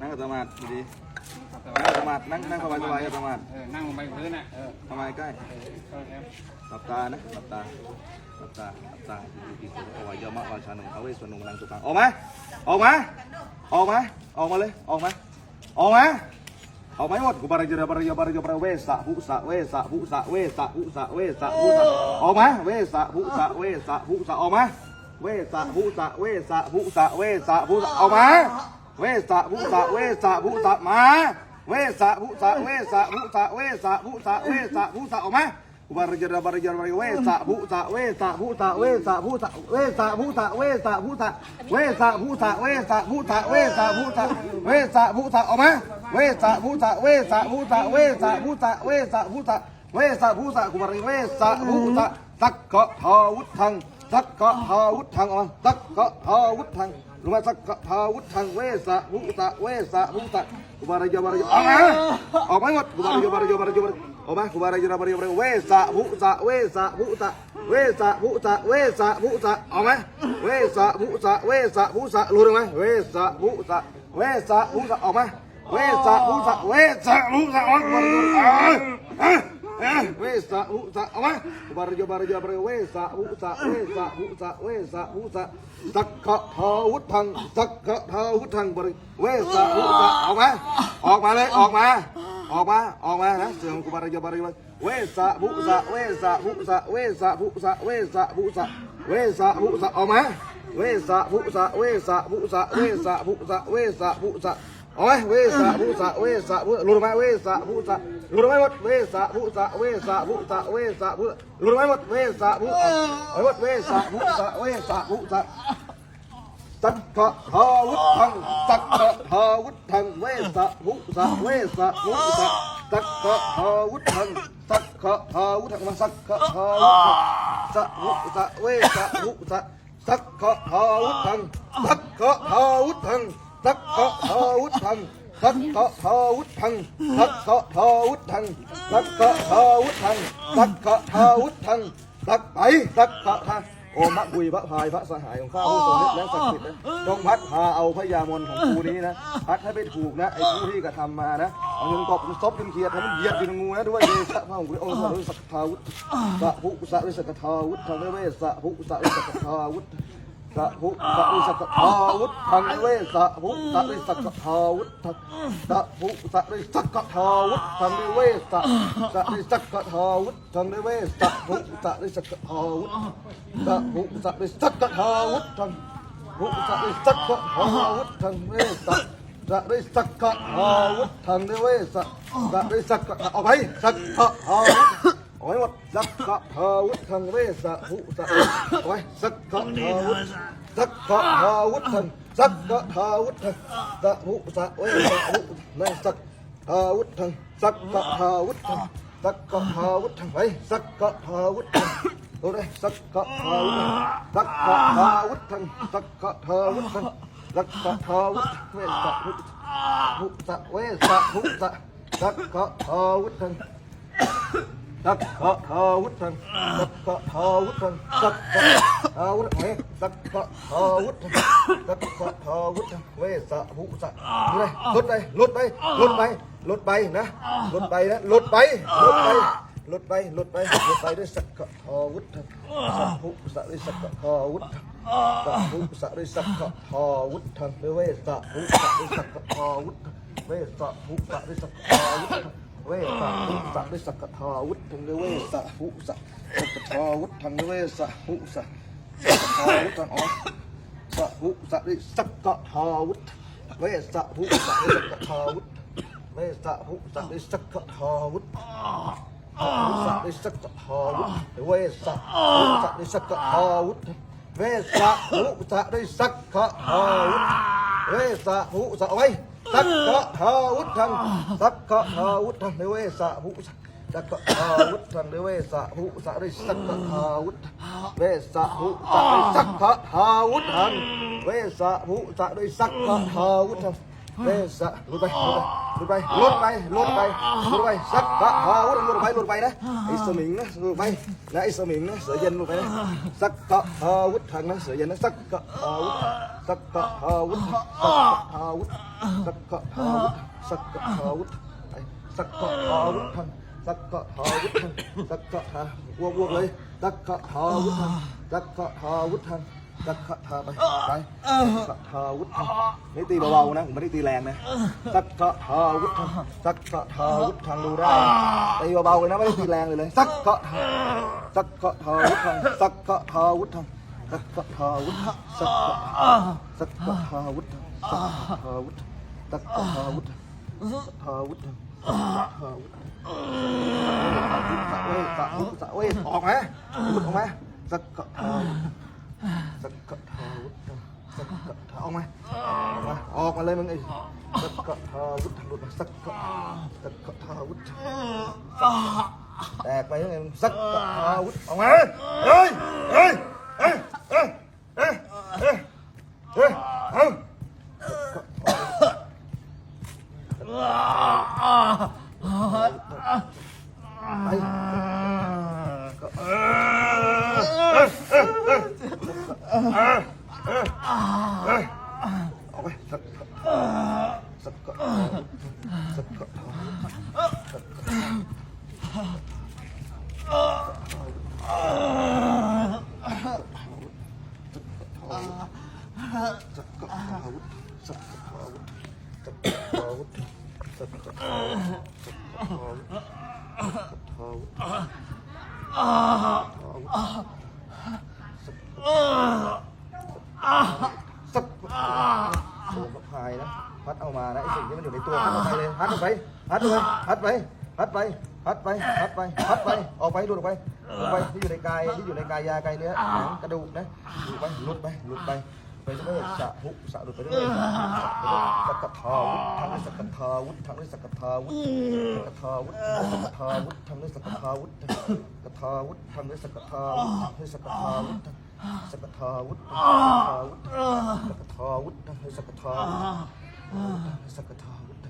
นั่งกับสมาธิดีๆนั่งกับสมาธินั่งนั่งสบายสบายๆกับสมาธิเออนั่งลงไปพื้นน่ะเออทำไมใกล้เออก็แล้วหลับตานะหลับตาหลับตาหลับตาดีๆๆเอาไว้เยอะมากวาชานุเอาไว้ส่วนหนุ่มนางสุขังออกมาออกมาออกมาออกมาเลยออกมาออกมาออกมาให้หมดกูบาริยาบาริยาบาริยาบาริเวสะภุสะเวสะภุสะเวสะภุสะเวสะภุสะออกมาเวสะภุสะเวสะภุสะออกมาเวสะภุสะเวสะภุสะเวสะภุสะออกมา เวสะภุสะเวสะภุสะมาเวสะภุสะเวสะภุสะเวสะภุสะเวสะภุสะออกมาอุบารยาบารยาบารยาเวสะภูสะเวสะภูสะเวสะภูสะเวสะภูสะเวสะภูสะเวสะภูสะเวสะภูสะเวสะภูสะเวสะภูสะออกมาเวสะภูสะเวสะภูสะเวสะภูสะเวสะภูสะเวสะภูสะกุบารยเวสะภูสะสักกะทาวุธังสักกะทาวุธังออกมาสักกะทาวุธัง ลงมาสักกะทาวุธังเวสะภูสะเวสะภูสะกุบารยาบารยาออกมาออกมาหมดกุบารยาบารยาบารยาออกมาคุบารายาบารายาเวสะภุสะเวสะภุสะเวสะภุสะเวสะภุสะออกมาเวสะภุสะเวสะภุสะรู้ไหมเวสะภุสะเวสะภุสะออกมาเวสะภุสะเวสะภุสะออกมา เวสะภุสะออกมาคุบารายบารายบารเวสะภุสะเวสะภุสะเวสะภุสะสักกะทาวุธังสักกะทาวุธังบริเวสะภุสะออกมาออกมาเลยออกมา ออกมาออกมานะเสื่อมกุบารยบารยเวสะภุสะเวสะภุสะเวสะภุสะเวสะภุสะเวสะภุสะออกมาเวสะภุสะเวสะภุสะเวสะภุสะเวสะภุสะเอาไหมเวสะภุสะเวสะภุรู้ไหมเวสะภุสะ รู้ไหมหมดเวสะภุสะเวสะภุสะเวสะภุรู้ไหมหมดเวสะภุเอาหมดเวสะภุสะเวสะภุสะสักกะทาวุธังสักกะทาวุธังเวสะภุสะเวสะภุสะสักกะทาวุธังสักกะทาวุธังมาสักกะทาวุธังสักภุสะเวสะภุสะสักกะทาวุธังสักกะทาวุธังสักกะทาวุธัง สักกะทาวุธังสักกะทาวุธังสักกะทาวุธังสักกะทาวุธังสักไปสักกะทาโอมะบุยพระพายพระสหายของข้าผู้ทรงฤทธิ์และศักดิ์สิทธิ์นะจงพัดพาเอาพระยามนของกูนี้นะ พัดให้ไปถูกนะ ไอ้ผู้ที่กระทำมานะ เอาเงินกอบซบเป็นเขียดให้มันเหยียดอยู่ในงูนะด้วยเดชะพระองค์องค์พระสักทาวุฒิสะภุสะวิสักทาวุฒิทางเวสะภุสะวิสักทาวุฒิ สะภุสะวิสกทาวุฒิทางเวสะภุสะวิสกทาวุฒิสะภุสะวิสกทาวุฒิทางเวสะสะวิสกทาวุฒิทางเวสะภุสะวิสกทาวุฒสะภุสะวิสักทาวุธังภุสะวิสักทาวุธังเวสะสะวิสักทาวุธังเวสะสะวิสักเอาไปสักทาวุ Ôi một giật sợ thờ hút thần với sợ hụ sợ Ôi giật sợ thờ hút Giật sợ thờ hút thần Giật sợ thờ hút thần Sợ hụ sợ Ôi sợ hụ Này giật thờ hút thần Giật sợ thờ hút thần Giật sợ thờ hút thần ôi giật sợ thờ hút thần Đâu đây giật sợ thờ hút thần Giật sợ thờ hút thần Giật sợ thờ hút thần Giật sợ thờ hút thần Giật sợ hụ sợ Ôi sợ hụ sợ Giật sợ thờ hút thần สักกะทาวุธังสักกะทาวุธังสักกะทาวุธเวตักกะทาวุธังตักกะทาวุธังเวสะหุสะนี่เลยลดไปลดไปลดไปลดไปนะลดไปนะลดไปลดไปลดไปลดไปลดไปด้วยสักกะทาวุธังสัพพุสะด้วยสักกะทาวุธังสัพพุสะด้วยสักกะทาวุธังเวสะหุสะด้วยสักกะทาวุธังเวสะหุสะด้วยสักกะทาวุธัง เวสัพพุสะด้วยสักกทอวุฒด้วยเวสัพพุสะสักกทอวุฒด้วยเวสัพพุสะสักกทอวุฒอ๋อสัพพุสะด้วยสักกทอวุฒเวสัพพุสะด้วยสักกทอวุฒเวสัพพุสะด้วยสักกทอวุฒวุสะนิสักกทาวุธเวสะวุสะนิสักกทาวุธเวสะวุสะนิสักกทาวุธเวสะวุสะเอาไว้ สักกะหาวุฒังสักกะหาวุฒังเดเวสะหุสักกะหาวุฒังเดเวสะหุสะริสักกะหาวุฒเวสะหุสัริสักกะหาวุฒังเวสะหุสะริสักกะหาวุฒัง Về dạ, lột bay, lột bay, lột bay, lột bay, lột bay, sắc vạ, vạ, lột lột bay, lột bay đấy. Ý sơ mình nó, lột bay, nãy ý sơ mình nó, sửa dân lột bay đấy. Sắc vạ, hà, út thằng nó, sửa dân nó, sắc vạ, hà, út, sắc vạ, hà, út, sắc vạ, hà, út, sắc vạ, hà, út, sắc vạ, hà, út, sắc vạ, hà, út thằng, sắc vạ, hà, út thằng, sắc vạ, hà, uông uông lấy, sắc vạ, hà, út thằng, sắc vạ, hà, út thằng. ก็เธไปไปเธวุฒินี่ตีเบาๆนะผมไม่ได้ตีแรงนะสักเธวุฒิสักเธวุฒิทางรูได้ตีเบาๆเลยนะไม่ได้ตีแรงเลยเลยสักเธสักเธวุฒิสักเธวุฒิสักเธวุฒิสักสักเธวุฒิสักเธวุฒิสักเธวุฒิเธวุฒิสะเว้ยสะเว้ยสะเว้ยออกไหมออกไหมสักเธอ วุฒแตกไปยังไงมึงสักกะเท้าวุฒออกมาเฮ้ยเฮ้ยเฮ้ยเฮ้ยเฮ้ยเฮ้ยเฮ้ Uh. สักกะตัวกระพายนะ พัดเอามานะไอ้สิ่งที่มันอยู่ในตัวพัดออกไปเลย พัดออกไป พัดเลยพัดไป พัดไป พัดไป พัดไป พัดไป ออกไปหลุดออกไปหลุดไป ที่อยู่ในกาย ที่อยู่ในกายยากายเนื้อหนังกระดูกนะหลุดไป หลุดไป หลุดไป ไปเรื่อยสะหุสะหลุดไปเรื่อยๆสักกะทาวุธทำด้วยสักกะทาวุธทำด้วยสักกะทาวุธสักกะทาวุธสักกะทาวุธทำด้วยสักกะทาวุธกะทาวุธทำด้วยสักกะทาวุธทำด้วยสักกะทาวุธ สัพทาวุฒสัพทาวุฒสัพทาวุฒสัพทาวุฒสัพทาวุฒ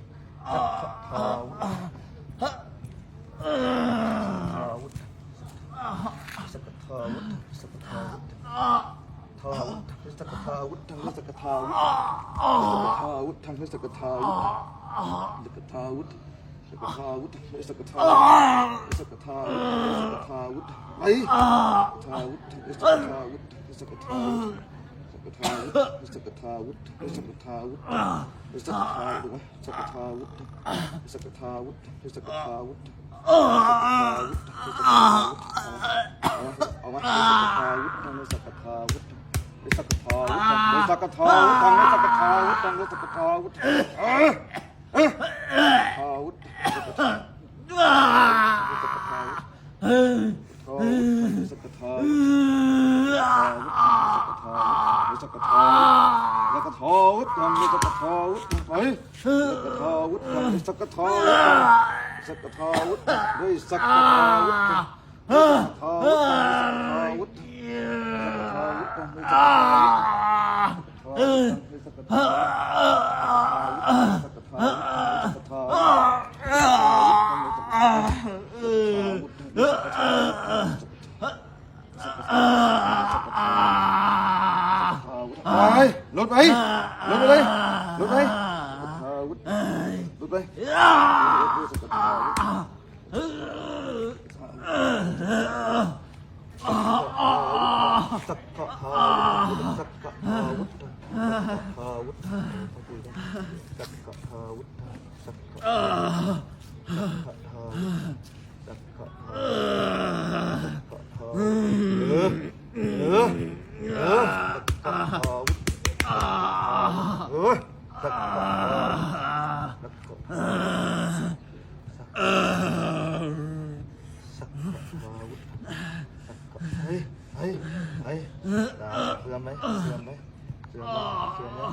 สัพทาวุฒสัพทาวุฒทาวุฒสัพทาวุฒทางสัพทาวุฒสัพทาวุฒทางสัพทาวุฒสัพทาวุฒสกทาวุฒสกทาสกทาสกทาวุฒไปทาวุฒสกทาวุฒ สกทาวุธสกทาวุธสกทาวุธสกทาวุธสกทาวุธสกทาวุธสกทาวุธสกทาวุธเอามาสกทาวุธทางสกทาวุธในสักกะทาวุธในสักกะทาวุธทางในสักกะทาวุธทางในสักกะทาวุธเออเออทาวุธสักกะทาสักกะทาวุธ 젓가 더욱 젓가 더욱 양배 젓가 더욱 어이 젓가 더욱 양배 젓가 더욱 젓가 더욱 너희 젓가 더욱 젓가 สัพพาวุฒาสัพพาวุฒาสัพพาวุฒาสัพพาวุฒาเฮ้ยเฮ้ยเฮ้ยเสื่อมไหมเสื่อมไหมื่อมไเสื่อมไป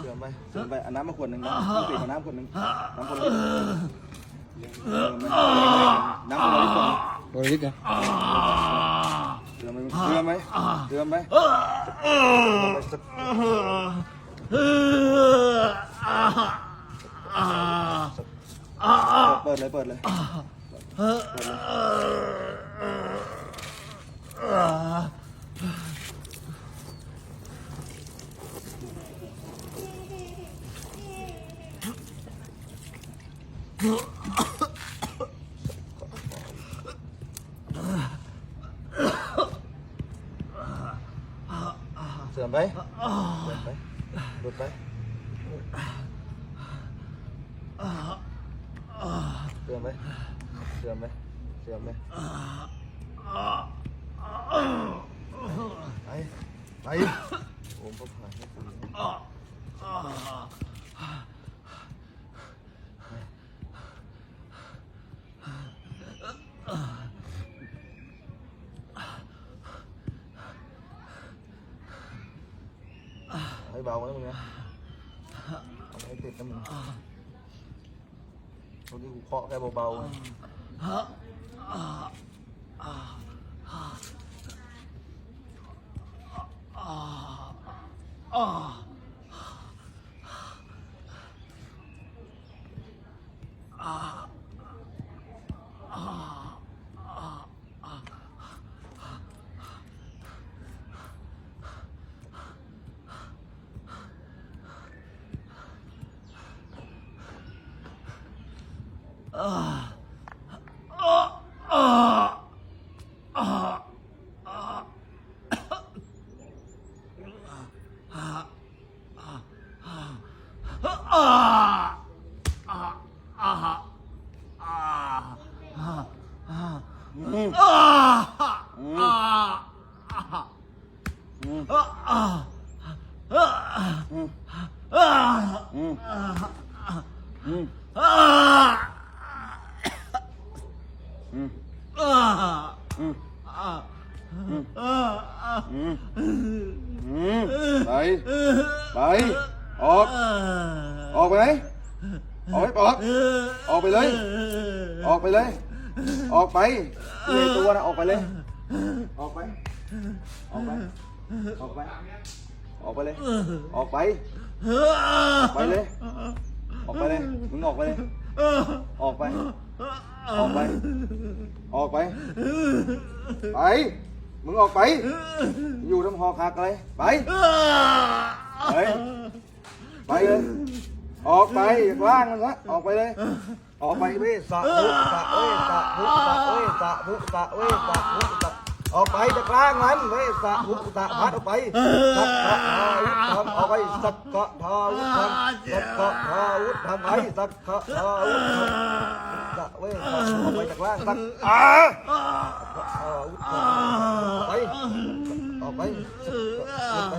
เสื่อมไปเสื่อมไปอาน้ำมาขวดหนึ่งนะน้ำปิดอาน้ำขวดหนึ่งน้ำขวดหนึ่งน้ำขวดนึ่ขวดหนึ่งเสื่อมไปเสื่อมไปเสื่อมไปเเปิดเลยเปิดเลย Sampai? Sampai? Sampai? Sampai? Sampai? Sampai? Aí. Aí. เบาแล้วมึงนะเอาให้ติดนะมึงตรงนี้กูเคาะแค่เบาๆ ไงอืมอืมอืมอืมอืมอืมอืมอืมอืมอืมไปไปออก ออกไปไหนออกไปปอกออกไปเลย ออกไปเลย ออกไปอยู่ในตัวนะออกไปเลย ออกไป ออกไป ออกไป ออกไปเลย ออกไปไปเลย ออกไปเลย มึงออกไปเลย ออกไป ออกไป ออกไป ไป มึงออกไป อยู่ทำหอคักอะไรไป ไป ไปเลย ออกไปว่างมันซะออกไปเลย ออกไปเว้ยสะพุสะเว้ยสะพุสะเว้ยสะพุสะเว้ยสะพุสะออกไปจากล่างมันเว้ยสะพุสะพัดออกไปสักกะทาวุธทำออกไปสักกะทาวุธทำสักกะทาวุธทำไปสักกะทาวุธทำสะเว้ยสะออกไปจากล่างสักอ่าสักกะทาวุธทำไปออกไปสัก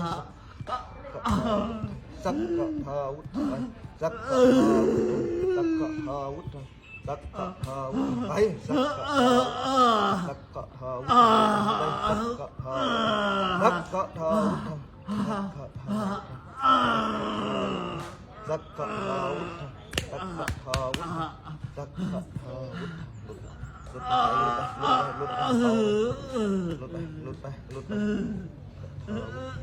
กะสักกะทาวุธไปสักกะทาวุธสักกะทาวุธสักกะทาวุธไป giặc hờ giặc hờ út giặc hờ út đấy giặc hờ giặc hờ út giặc hờ giặc hờ giặc hờ út giặc hờ út giặc hờ út lút bay lút bay lút bay lút bay lút bay lút bay lút bay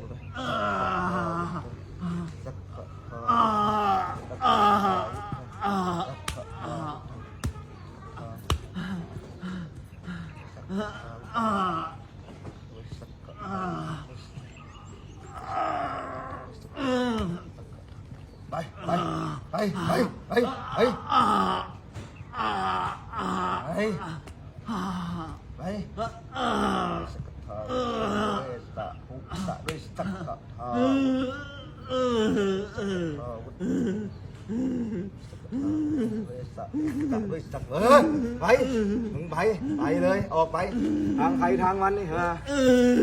วุธเวสะสะด้วยสักเออไปมึงไปไปเลยออกไป ทางใครทางมันนี่ฮะ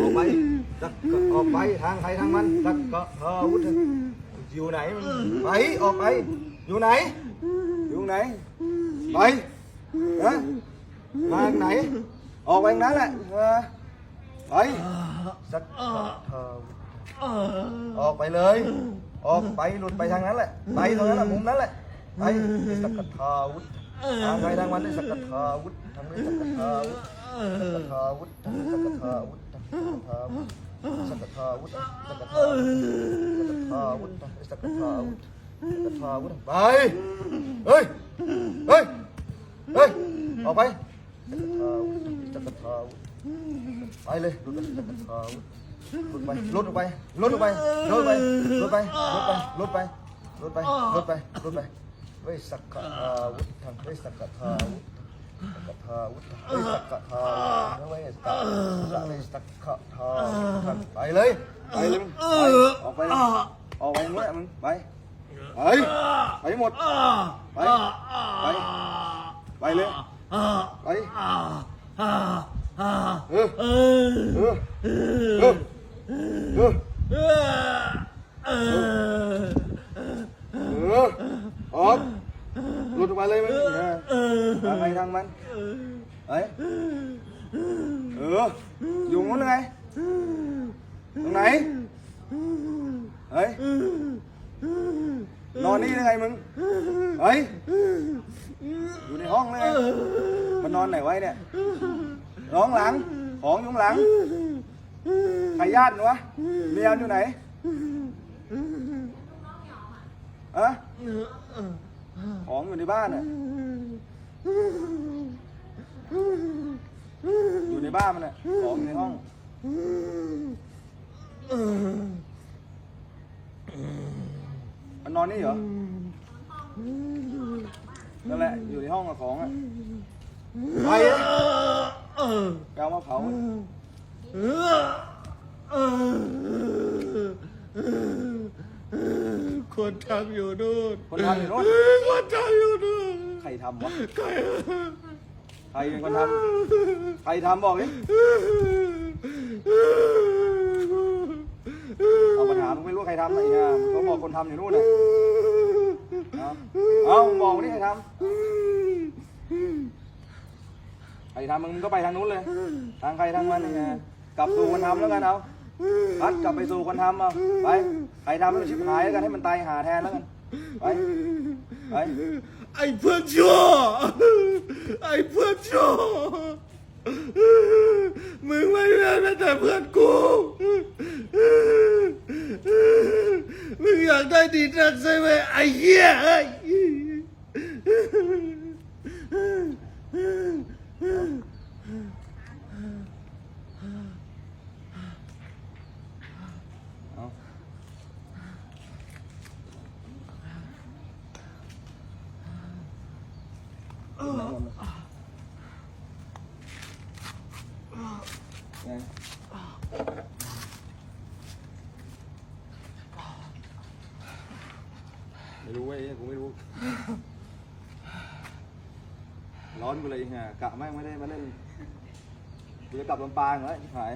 ออกไปสักกะออกไปทางใครทางมันสักกะทาวุธอยู่ไหนมึงไปออกไป อยู่ไหน อยู่ไหนไปฮะมาทางไหน ออกไปนั้นแหละไปสักเธอออกไปเลย ออกไปหลุดไปทางนั้นแหละ ไปตรงนั้นแหละมุมนั้นแหละ ไปด้วยสักกทาวุฒทางไปทางวันด้วยสักกทาวุฒทางนี้สักทาวุธสักกทาวุฒทางนี้สักกทาวุฒทางนี้สักกทาวุฒสักกทาวุฒสักกทาวุฒสักกทาวุฒสักกทวุธไป เฮ้ย เฮ้ย เฮ้ย ออกไปสักทาวุธสักทาวุธไปเลยหลุดไปสักทาวุธ ลดไปลดออกไปลดออกไปลดไปลดไปลดไปลดไปลดไปลดไปหลุดไปเวสักกะทาวุธทางเวสักกะทาวุธสักกะทาวุธเวสักกะทาวุธเวสักกะเวสักกะทาวุธไปเลยไปเลยมึงออกไปเลยออกไปมึงมึงไปไปไปหมดไปไปไปเลยไปเออเออเออ เออเออออกหลุดออกมาเลยมึงทางไงทางมันเอ้ยเอออยู่งั้นไงตรงไหนเฮ้ยนอนนี่ยังไงมึงเฮ้ยอยู่ในห้องเลยมันนอนไหนไว้เนี่ยน้องหลังของอยู่ข้งหลัง ใครญาติวะเมียอยู่ไหนอะของอยู่ในบ้านอะอยู่ในบ้านมันอะของอยู่ในห้องมันนอนนี่เหรอนั่นแหละ อยู่ในห้องกับของอะไปเลยไปเอามาเผา คนทำอยู่นู่นคนทำอยู่โน่น คนทำอยู่นู่นใครทำวะ ใครใครเป็นคนทำ ใครทำบอกดิเอาปัญหามึงไม่รู้ใครทำไอ้เนี่ยเขาบอกคนทำอยู่นู่นนะเอาเอามึงบอกนี่ใครทำใครทำมึงก็ไปทางนู้นเลย ทางใครทางมันไงกลับสู่คนทำแล้วกันเอา พัดกลับไปสู่คนทำเอาไปใครทำให้มันชิบหายแล้วกันให้มันตายหาแทนแล้วกันไปไปไอ้เพื่อนชั่ว ไอ้เพื่อนชั่ว มึงไม่ได้แม้แต่เพื่อนกู มึงอยากได้ดีนักใช่ไหมไอ้เหี้ยเอ้ย เอาไงไม่รู้เว้ยกูไม่ ร้อนกูเลยฮะกะแม่งไม่ได้มาเล่นกูจะกลับลำปางแล้วชิบหาย